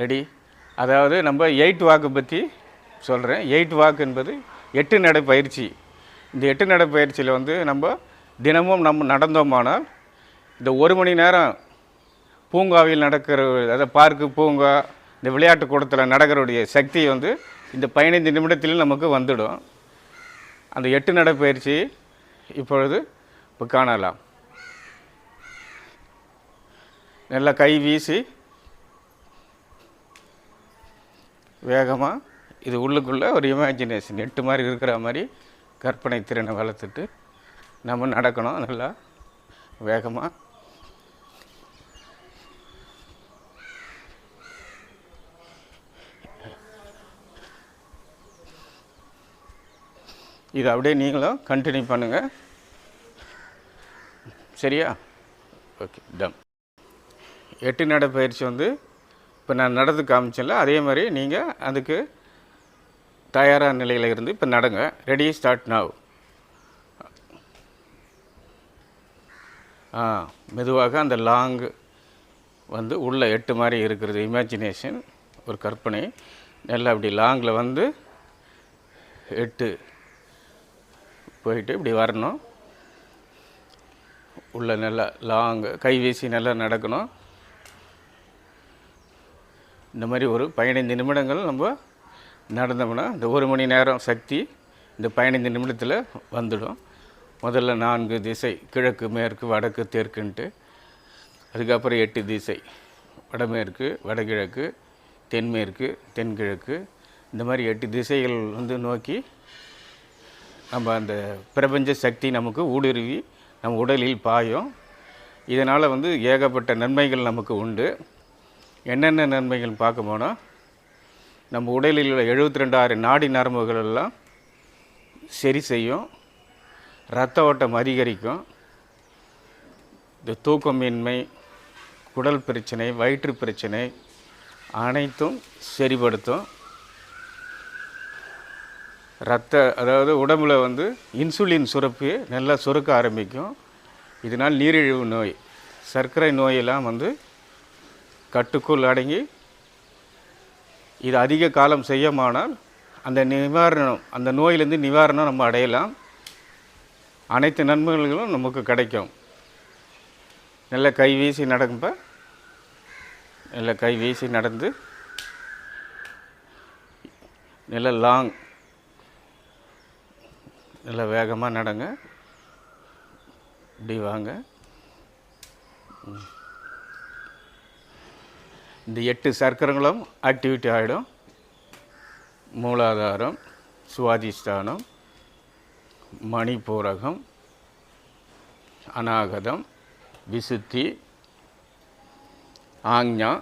Ready. அதாவது நம்ம eight வாக்கு பற்றி சொல்கிறேன் எயிட் வாக் என்பது எட்டு நடை பயிற்சி. இந்த எட்டு நடை பயிற்சியில் வந்து நம்ம தினமும் நம்ம நடந்தோமானால் இந்த ஒரு மணி நேரம் பூங்காவில் நடக்கிற அதாவது பார்க்கு பூங்கா இந்த விளையாட்டு கூடத்தில் நடக்கிறவுடைய சக்தி வந்து இந்த பதினைந்து நிமிடத்தில் நமக்கு வந்துடும். அந்த எட்டு நடை பயிற்சி இப்பொழுது இப்போ காணலாம். நல்லா கை வீசி வேகமாக இது உள்ளுக்குள்ளே ஒரு இமேஜினேஷன் எட்டு மாதிரி இருக்கிற மாதிரி கற்பனை திறனை வளர்த்துட்டு நம்ம நடக்கணும் நல்லா வேகமாக இது அப்படியே நீங்களும் கண்டினியூ பண்ணுங்கள் சரியா? ஓகே டன் எட்டு நடை பயிற்சி வந்து இப்போ நான் நடந்து காமிச்சேன்ல அதே மாதிரி நீங்கள் அதுக்கு தயாரான நிலையில் இருந்து இப்போ நடங்க. ரெடி ஸ்டார்ட் நவ் ஆ மெதுவாக அந்த லாங் வந்து உள்ளே எட்டு மாதிரி இருக்கிறது. இமேஜினேஷன் ஒரு கற்பனை. நல்லா அப்படி லாங்கில் வந்து எட்டு போயிட்டு இப்படி வரணும். உள்ள நல்லா லாங் கைவீசி நல்லா நடக்கணும். இந்த மாதிரி ஒரு பதினைந்து நிமிடங்கள் நம்ம நடந்தோம்னா இந்த ஒரு மணி நேரம் சக்தி இந்த பதினைந்து நிமிடத்தில் வந்துடும். முதல்ல நான்கு திசை கிழக்கு மேற்கு வடக்கு தெற்குன்ட்டு. அதுக்கப்புறம் எட்டு திசை வடமேற்கு வடகிழக்கு தென்மேற்கு தென்கிழக்கு. இந்த மாதிரி எட்டு திசைகள் வந்து நோக்கி நம்ம அந்த பிரபஞ்ச சக்தி நமக்கு ஊடுருவி நம்ம உடலில் பாயும். இதனால் வந்து ஏகப்பட்ட நன்மைகள் நமக்கு உண்டு. என்னென்ன நன்மைகள் பார்க்க போனால் நம்ம உடலில் உள்ள எழுபத்தி ரெண்டாயிரம் நாடி நரம்புகள் எல்லாம் சரி செய்யும் இரத்த ஓட்டம் அதிகரிக்கும் இந்த தூக்கமின்மை குடல் பிரச்சனை வயிற்று பிரச்சனை அனைத்தும் சரிப்படுத்தும். ரத்த அதாவது உடம்புல வந்து இன்சுலின் சுரப்பு நல்லா சுரக்க ஆரம்பிக்கும். இதனால் நீரிழிவு நோய் சர்க்கரை நோயெல்லாம் வந்து கட்டுக்குள் அடங்கி இது அதிக காலம் செய்யமானால் அந்த நிவாரணம் அந்த நோயிலேருந்து நிவாரணம் நம்ம அடையலாம். அனைத்து நன்மைகளும் நமக்கு கிடைக்கும். நல்ல கை வீசி நடக்கும்ப நல்ல கை வீசி நடந்து நல்ல லாங் நல்ல வேகமாக நடங்க. இப்படி வாங்க. ம். இந்த எட்டு சர்க்கரங்களும் ஆக்டிவிட்டி ஆகிடும் மூலாதாரம் சுவாதிஷ்டானம் மணிப்பூரகம் அநாகதம் விசுத்தி ஆஞ்ஞா